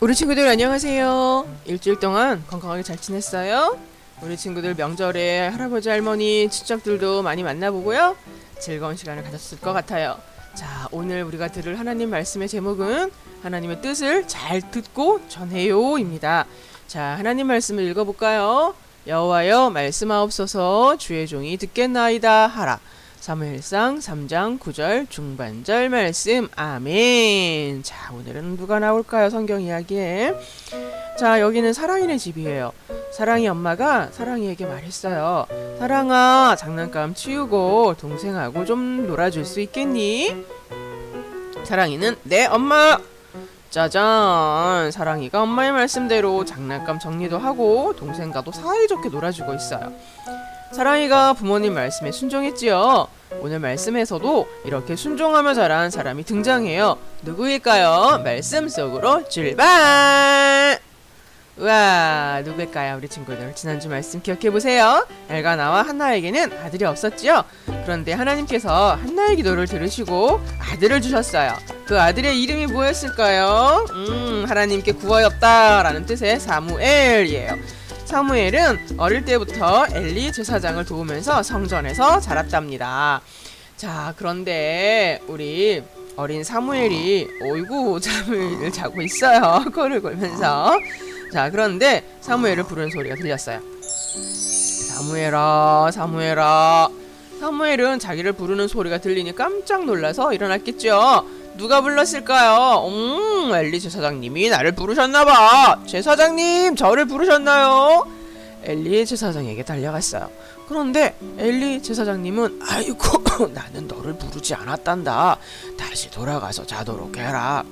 우리 친구들 안녕하세요. 일주일 동안 건강하게 잘 지냈어요? 우리 친구들 명절에 할아버지 할머니 친척들도 많이 만나보고요. 즐거운 시간을 가졌을 것 같아요. 자, 오늘 우리가 들을 하나님 말씀의 제목은 하나님의 뜻을 잘 듣고 전해요입니다. 자, 하나님 말씀을 읽어볼까요? 여호와여 말씀하옵소서 주의 종이 듣겠나이다 하라. 사무엘상 3장 9절 중반절 말씀 아멘. 자, 오늘은 누가 나올까요? 성경 이야기에. 자, 여기는 사랑이네 집이에요. 사랑이 엄마가 사랑이에게 말했어요. 사랑아, 장난감 치우고 동생하고 좀 놀아줄 수 있겠니? 사랑이는 네, 엄마. 짜잔. 사랑이가 엄마의 말씀대로 장난감 정리도 하고 동생과도 사이좋게 놀아주고 있어요. 사랑이가 부모님 말씀에 순종했지요. 오늘 말씀에서도 이렇게 순종하며 자란 사람이 등장해요. 누구일까요? 말씀 속으로 출발! 우와, 누구일까요? 우리 친구들. 지난주 말씀 기억해 보세요. 엘가나와 한나에게는 아들이 없었지요. 그런데 하나님께서 한나의 기도를 들으시고 아들을 주셨어요. 그 아들의 이름이 뭐였을까요? 음, 하나님께 구하였다라는 뜻의 사무엘이에요. 사무엘은 어릴 때부터 엘리 제사장을 도우면서 성전에서 자랐답니다. 자, 그런데 우리 어린 사무엘이 어이구 잠을 자고 있어요. 코를 골면서. 자, 그런데 사무엘을 부르는 소리가 들렸어요. 사무엘아, 사무엘아. 사무엘은 자기를 부르는 소리가 들리니 깜짝 놀라서 일어났겠죠. 누가 불렀을까요? 음, 엘리 제사장님이 나를 부르셨나봐. 제사장님, 저를 부르셨나요? 엘리 제사장에게 달려갔어요. 그런데 엘리 제사장님은 아이고 나는 너를 부르지 않았단다. 다시 돌아가서 자도록 해라.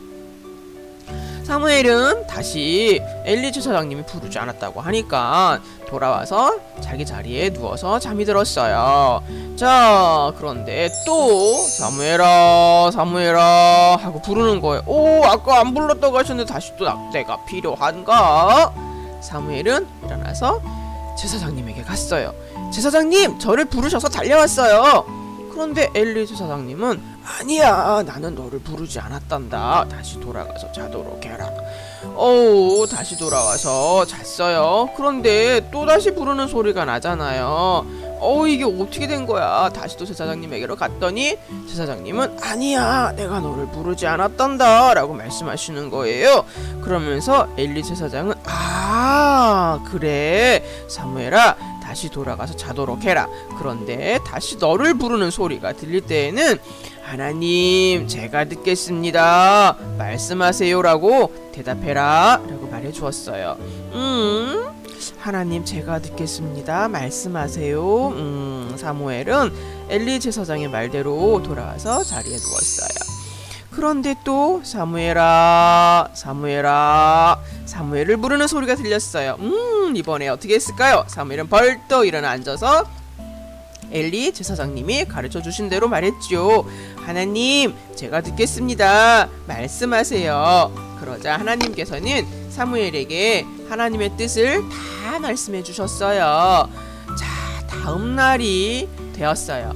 사무엘은 다시 엘리 제사장님이 부르지 않았다고 하니까 돌아와서 자기 자리에 누워서 잠이 들었어요. 자, 그런데 또 사무엘아, 사무엘아 하고 부르는 거예요. 오, 아까 안 불렀다고 하셨는데 다시 또 나- 내가 필요한가? 사무엘은 일어나서 제사장님에게 갔어요. 제사장님, 저를 부르셔서 달려왔어요. 그런데 엘리 제사장님은 아니야, 나는 너를 부르지 않았단다. 다시 돌아가서 자도록 해라. 어우, 다시 돌아와서 잤어요. 그런데 또 다시 부르는 소리가 나잖아요. 어우, 이게 어떻게 된 거야? 다시 또 제사장님에게로 갔더니 제사장님은 아니야, 내가 너를 부르지 않았단다. 라고 말씀하시는 거예요. 그러면서 엘리 제사장은 아, 그래. 사무엘아, 다시 돌아가서 자도록 해라. 그런데 다시 너를 부르는 소리가 들릴 때에는 하나님, 제가 듣겠습니다. 말씀하세요라고 대답해라. 라고 말해 주었어요. 음, 하나님, 제가 듣겠습니다. 말씀하세요. 음, 사무엘은 엘리 제사장의 말대로 돌아와서 자리에 누웠어요. 그런데 또 사무엘아, 사무엘아, 사무엘을 부르는 소리가 들렸어요. 음, 이번에 어떻게 했을까요? 사무엘은 벌떡 일어나 앉아서 엘리 제사장님이 가르쳐 주신 대로 말했죠. 하나님, 제가 듣겠습니다. 말씀하세요. 그러자 하나님께서는 사무엘에게 하나님의 뜻을 다 말씀해 주셨어요. 자, 다음 날이 되었어요.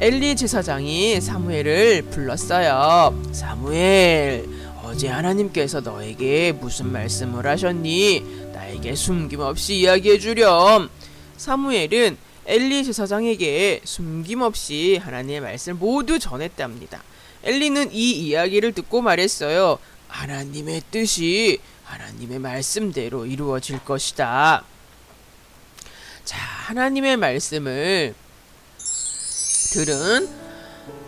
엘리 제사장이 사무엘을 불렀어요. 사무엘, 어제 하나님께서 너에게 무슨 말씀을 하셨니? 나에게 숨김없이 이야기해 주렴. 사무엘은 엘리 제사장에게 숨김없이 하나님의 말씀을 모두 전했답니다. 엘리는 이 이야기를 듣고 말했어요. 하나님의 뜻이 하나님의 말씀대로 이루어질 것이다. 자, 하나님의 말씀을 들은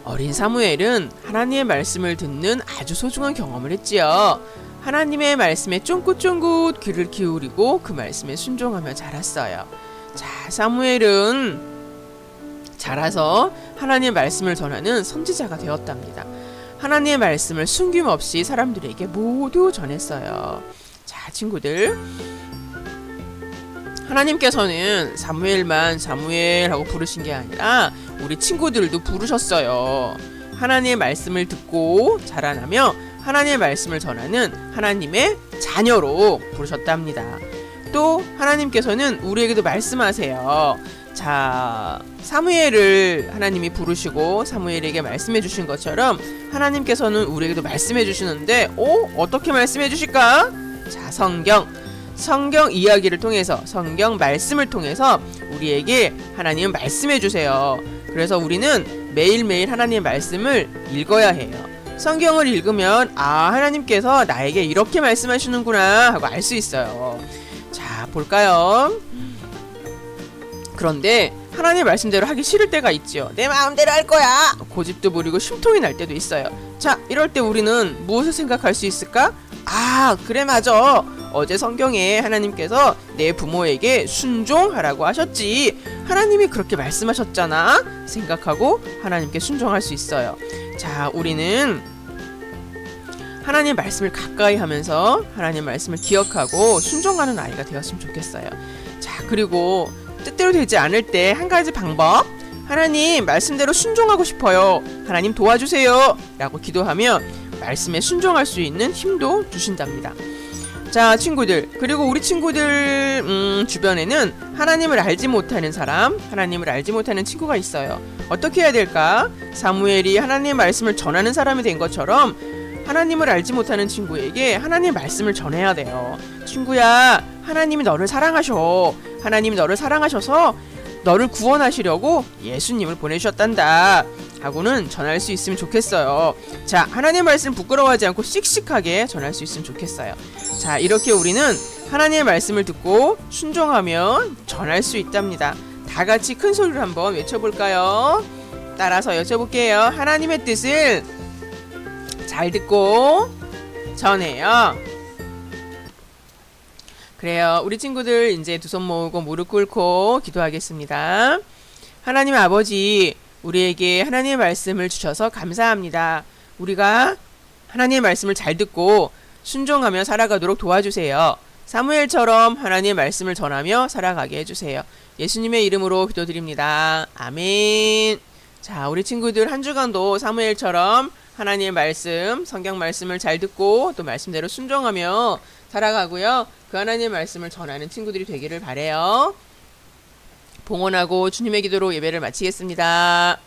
어린 사무엘은 하나님의 말씀을 듣는 아주 소중한 경험을 했지요. 하나님의 말씀에 쫑긋쫑긋 귀를 기울이고 그 말씀에 순종하며 자랐어요. 자, 사무엘은 자라서 하나님의 말씀을 전하는 선지자가 되었답니다. 하나님의 말씀을 숨김없이 사람들에게 모두 전했어요. 자, 친구들. 하나님께서는 사무엘만 사무엘 하고 부르신 게 아니라 우리 친구들도 부르셨어요. 하나님의 말씀을 듣고 자라나며 하나님의 말씀을 전하는 하나님의 자녀로 부르셨답니다. 또 하나님께서는 우리에게도 말씀하세요. 자, 사무엘을 하나님이 부르시고 사무엘에게 말씀해 주신 것처럼 하나님께서는 우리에게도 말씀해 주시는데, 오, 어떻게 말씀해 주실까? 자, 성경. 성경 이야기를 통해서 성경 말씀을 통해서 우리에게 하나님은 말씀해 주세요. 그래서 우리는 매일매일 하나님의 말씀을 읽어야 해요. 성경을 읽으면 아, 하나님께서 나에게 이렇게 말씀하시는구나 하고 알 수 있어요. 자, 볼까요? 그런데 하나님의 말씀대로 하기 싫을 때가 있지요. 내 마음대로 할 거야. 고집도 부리고 심통이 날 때도 있어요. 자, 이럴 때 우리는 무엇을 생각할 수 있을까? 아, 그래 맞아. 어제 성경에 하나님께서 내 부모에게 순종하라고 하셨지. 하나님이 그렇게 말씀하셨잖아. 생각하고 하나님께 순종할 수 있어요. 자, 우리는 하나님 말씀을 가까이 하면서 하나님 말씀을 기억하고 순종하는 아이가 되었으면 좋겠어요. 자, 그리고 뜻대로 되지 않을 때 한 가지 방법. 하나님 말씀대로 순종하고 싶어요. 하나님 도와주세요. 라고 기도하면 말씀에 순종할 수 있는 힘도 주신답니다. 자, 친구들. 그리고 우리 친구들 음, 주변에는 하나님을 알지 못하는 사람, 하나님을 알지 못하는 친구가 있어요. 어떻게 해야 될까? 사무엘이 하나님 말씀을 전하는 사람이 된 것처럼 하나님을 알지 못하는 친구에게 하나님 말씀을 전해야 돼요. 친구야, 하나님이 너를 사랑하셔. 하나님이 너를 사랑하셔서 너를 구원하시려고 예수님을 보내주셨단다. 하고는 전할 수 있으면 좋겠어요. 자, 하나님 말씀 부끄러워하지 않고 씩씩하게 전할 수 있으면 좋겠어요. 자, 이렇게 우리는 하나님의 말씀을 듣고 순종하면 전할 수 있답니다. 다 같이 큰 소리로 한번 외쳐볼까요? 따라서 여쭤볼게요. 하나님의 뜻을 잘 듣고 전해요. 그래요. 우리 친구들 이제 두 손 모으고 무릎 꿇고 기도하겠습니다. 하나님 아버지, 우리에게 하나님의 말씀을 주셔서 감사합니다. 우리가 하나님의 말씀을 잘 듣고 순종하며 살아가도록 도와주세요. 사무엘처럼 하나님의 말씀을 전하며 살아가게 해주세요. 예수님의 이름으로 기도드립니다. 아멘. 자, 우리 친구들 한 주간도 사무엘처럼 하나님의 말씀, 성경 말씀을 잘 듣고 또 말씀대로 순종하며 살아가고요. 그 하나님의 말씀을 전하는 친구들이 되기를 바래요. 봉헌하고 주님의 기도로 예배를 마치겠습니다.